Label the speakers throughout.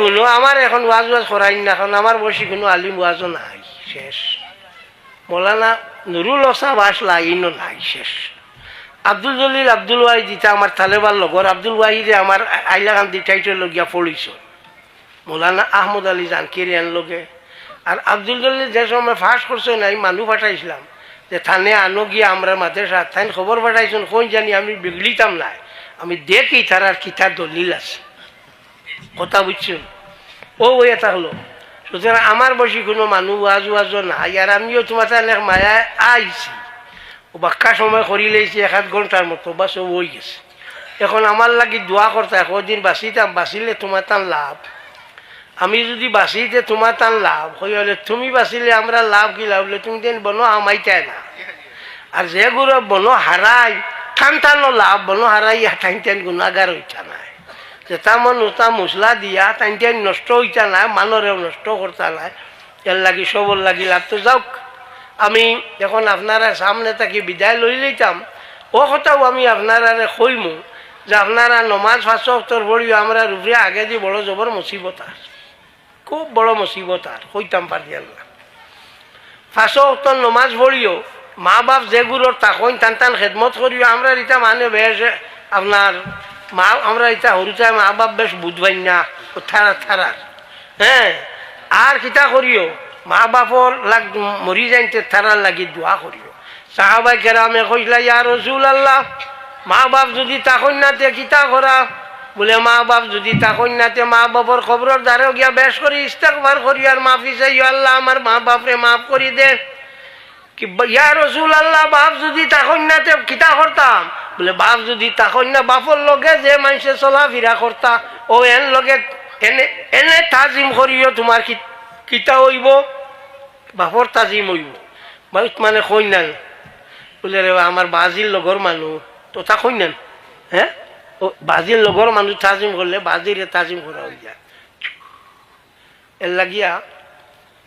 Speaker 1: শুনো আমার এখন ওয়াজ ওয়াজ করাই না এখন আমার বসি কোনো আলিম ওয়াজও নাই, শেষ। মৌলানা নুরুল ওসা বাস লাইনও নাই, শেষ। আব্দুল জলিল আব্দুল ওয়াহিদ ইটা আমার তালেবার লগর আব্দুল ওয়াহিদে আমার আইলাকান্দি টাইটেল লগিয়া পড়িছ মৌলানা আহমদ আলী জানকিরিয়ান লগে। আর আব্দুল জলিল যে সময় ফাঁস করছে নাই মানুষ পাঠাইছিলাম। যে থানে আনো গিয়ে আমরা মাদ্রাসা থান খবর পাঠাইছেন, কোন জানি আমি বিগলিতাম নাই। আমি দেখি তার আর কি তার দলিল আছে। কথা বুঝছেন ও এটা হলো সুতরাং আমার বসি কোনো মানুষ ওয়াজ ওয়াজ নাই আর আমিও তোমার তাহলে মায়া আইছি। ও বাক্কা সময় করি লেছি এক আধ ঘণ্টার মতো বা সব হয়ে গেছে। এখন আমার লাগি দোয়া করতে কদিন বাঁচিতাম, বাঁচিলে তোমার তার লাভ। আমি যদি বাঁচিতে তোমার তার লাভ হলে তুমি বাঁচিলে আমরা লাভ কি লাভ? তুমি দেন বনো আমাইতাই না। আর যে গুলো বনো হারাই টান টানো লাভ, বনো হারাই টাইন টাইন গুণাগার হইতা নাই। যে তামন উতা মশলা দিয়া টাইন নষ্ট হইতা নাই মানরেও নষ্ট করতা নাই। এর লাগি সবর লাগি লাভ তো যাওক। আমি এখন আপনারা সামনে থাকি বিদায় লই লইতাম। ও কথাও আমি আপনারা কইমু যে আপনারা নমাজ ফাঁসক্তর পড়িও আমরা রূপে আগে দিয়ে বড় জবর মুসিবত খুব বড় মুসিবত আর কইতাম পারি আল্লাহ। ফাঁসক্তর নমাজ পড়িও মা বাপ যেগুলোর তাকইন টান টান খেদমত করিও আমরা ইটা মানে বেশ আপনার মা, আমরা ইটা হরুতায় মা বাপ বেশ বুধবাই না থারা থারার হ্যাঁ আর কিতা করিও মা বাপর লাগ মরি যাইতে থারার লাগি দোয়া করিও সাহাবাই কেরামে কইলা ইয়া রসুল আল্লাহ মা বাপ যদি তাকইন নাতে কিতা করা বলে, মা বাপ যদি তাকইন নাতে মা বাপর খবরের দ্বারে গিয়া বেশ করি ইস্তেকবার করি আর মাফি চাই আল্লাহ আমার মা বাপরে মাফ করি দে। ইয়া রসুল আল্লাহ বাপ যদি তাকইন নাতে কিতা করতাম বলে, বাপ যদি তাকইন না বাপর লগে যে মানুষে চলাফেরা করতা ও এন লগে এনে এনে তাজিম করিও তোমার কিতা হইব? বাপর তাজিম হইব। বহুত মানে কই না বলে রে আমার বাজির লগর মানুষ তো তা কই না হ্যাঁ ও বাজির লগর মানুষ তাজিম করলে বাজিরে তাজিম করা হয়ে যায়। এর লাগিয়া,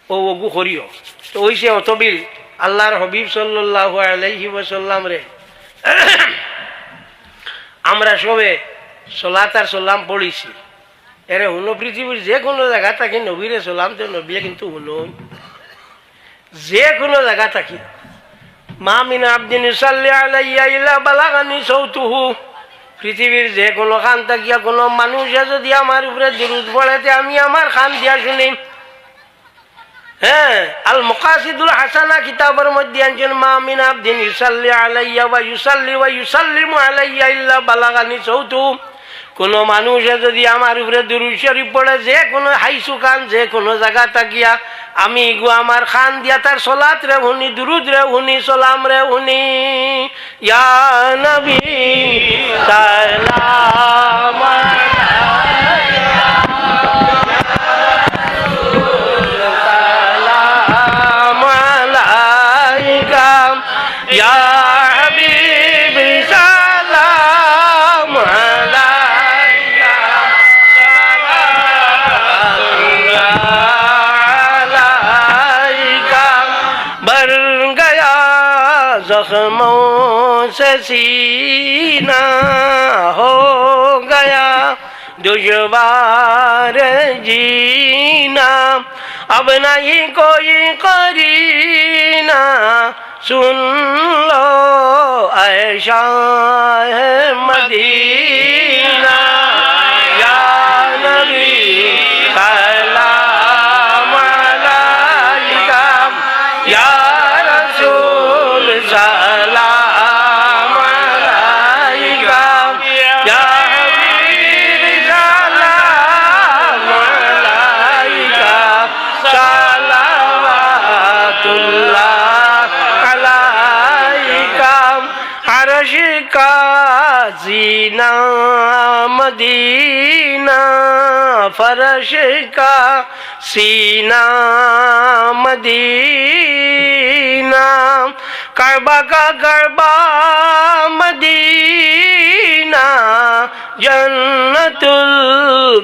Speaker 1: ও ওগু করিও তো ওইসে অতবিল আল্লাহর হবিব সাল্লাহ আলাইহি ওয়াসাল্লাম রে আমরা সবে সলাতার সাল্লাম পড়িছি। এরে হুনো পৃথিবীর যে কোনো জায়গা থাকি, নবীরে সালাম তো নবীয়ে কিন্তু হুনো। যে কোনো জায়গা থাকি। মা মিনা বালাগানি সৌতুহু। পৃথিবীর যে কোনো খান থাকিয়া কোনো মানুষে যদি আমার উপরে দুরুদ পড়েতে আমি আমার খান দিয়া শুনিম। হ্যাঁ আল মা আলাইয়া সৌতু কোনো মানুষে যদি আমার উপরে দুরুদ শরীফ পড়ে, যে কোনো হাইসু খান, যে কোনো জায়গা থাকিয়া, আমি গো আমার খান দিয়া তার সলাত রে হুনি দুরুদ রে হুনি সালাম রে হুনি ইয়া নবী সালাম जख्मों से सीना हो गया दुश्वार जीना अब नहीं कोई करीना सुन लो ऐशा है কশ কাজিনা মদিনা ফরশ কা সিনা মদিনা করবা কা করবা মদিনা জন্নতুল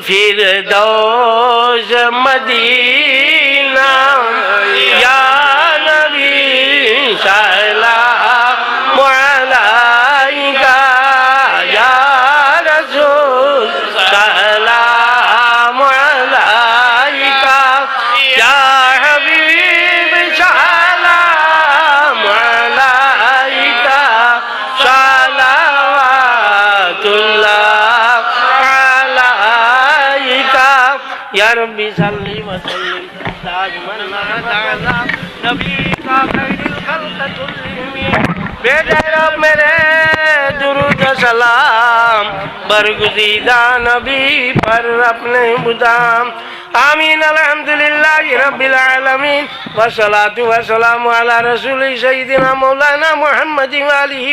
Speaker 1: ফিরদৌস মদিনা صلي وسلم دائما مدانا نبی کا خیر الخلق كلهم بیٹے رب میرے درود سلام برگزیدہ نبی پر اپنے مدام آمین الحمدللہ রবিল আলমিন আলা আলিহি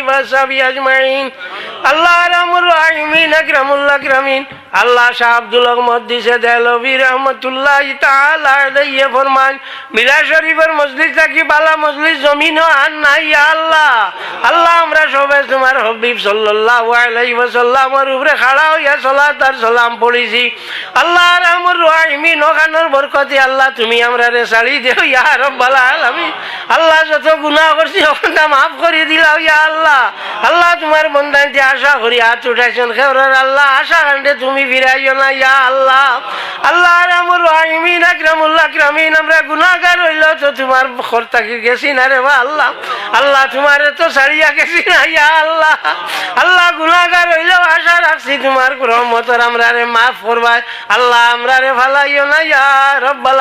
Speaker 1: আজমাইন। আল্লাহ আকরামিন। আল্লাহ শাহ আব্দুল আহমদ দিশে দেলবি রহমতুল্লাহ তাআলা ফরমান। শরীফের মজলিস থাকি বালা মজলিস জমিন আর নাই আল্লাহ। আল্লাহ আমরা সবে তোমার হবিব সাল্লাল্লাহু আলাইহি উপরে খাড়া হইয়া সালাত আর সালাম পড়িছি। আল্লাহ রামুর আইমিন ওখানোর বরকতে আল্লাহ তুমি আমরা রে সাড়ি দেও আলামিন। আল্লাহ যত গুনাহ করছি ওখানটা মাফ করে দিলাও ইয়া আল্লাহ। আল্লাহ তোমার বন্ধানতে আশা করি, হাত উঠাইছেন খেবরার আল্লাহ, আশা কাণ্ডে তুমি ফিরাইও না, ইয়া আল্লাহ। আল্লাহ রামুর আমরা হইল তো তোমার খরতাকি গেছি না রে, বা আল্লাহ। আল্লাহ তোমার তো ছাড়িয়া গেছি না, ইয়া আল্লাহ। আল্লাহ গুনাহগার হইলেও আশা রাখছি, তোমার রহমতর আমরা রে মাফ করবাই। আল্লাহ আমরা রে ভালাইও না, ইয়া রব্বাল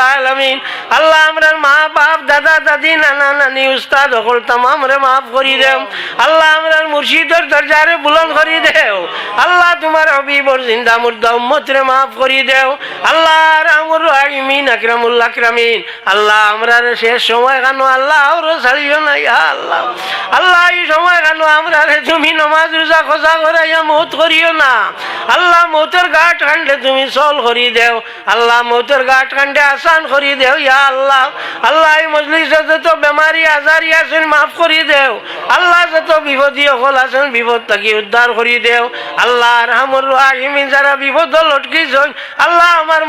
Speaker 1: আল্লাহ আমরার মা বাপ দাদা, দাদি, নানা, নানি, উস্তাদ রে মাফ করি দেও। আল্লাহ আমরার মুর্শিদর দরজারে বুলন করি দেও। আল্লাহ তোমার জিন্দা মাফ করি দেও। আল্লাহ আল্লাহ আমরা রে শেষ সময় কানো আল্লাহ আল্লাহ। আল্লাহ এই সময় কানো তুমি নমাজ, রোজা খোঁজা করাইয়া মত করিও না। আল্লাহ মতের গাট কাণ্ডে তুমি চল করি দেও। আল্লাহ মতের গাট কাণ্ডে আসান করি দেও। আল্লাহ। আমার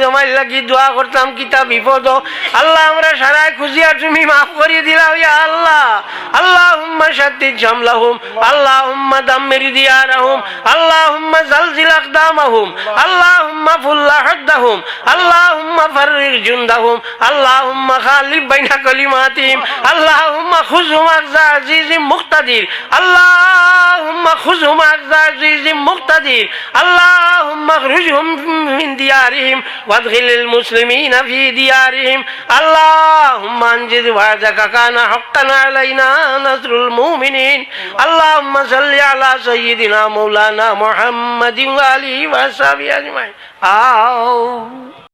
Speaker 1: জমাই লাগি দোয়া করতাম, কিতা বিপদ। আল্লাহ, আমরা সারাই খুঁজিয়া তুমি মাফ করি দিলাও, ইয়া আল্লাহ। আল্লাহ হুম্মা শাদ্দিদ জামলাহুম আল্লাহ হুম্মা দাম্মির দিয়ারাহুম আল্লাহ হুম্মা জালজিল আল্লাহ হুম্মা আল্লাহ হুম্মা ফাররিক জুন্দাহুম। আল্লাহ হুম্মা খালিব বাইনা কলিমাতিহিম। আল্লাহ হুম্মা খুজহুম আকজা আজিজিম اللهم خذهم على عزيز مقتدر اللهم اخرجهم من ديارهم وادخل المسلمين في ديارهم. اللهم انجز وعدك كان حقا علينا نصر المؤمنين. اللهم صل على سيدنا مولانا محمد وآله وصحبه أجمعين. آه.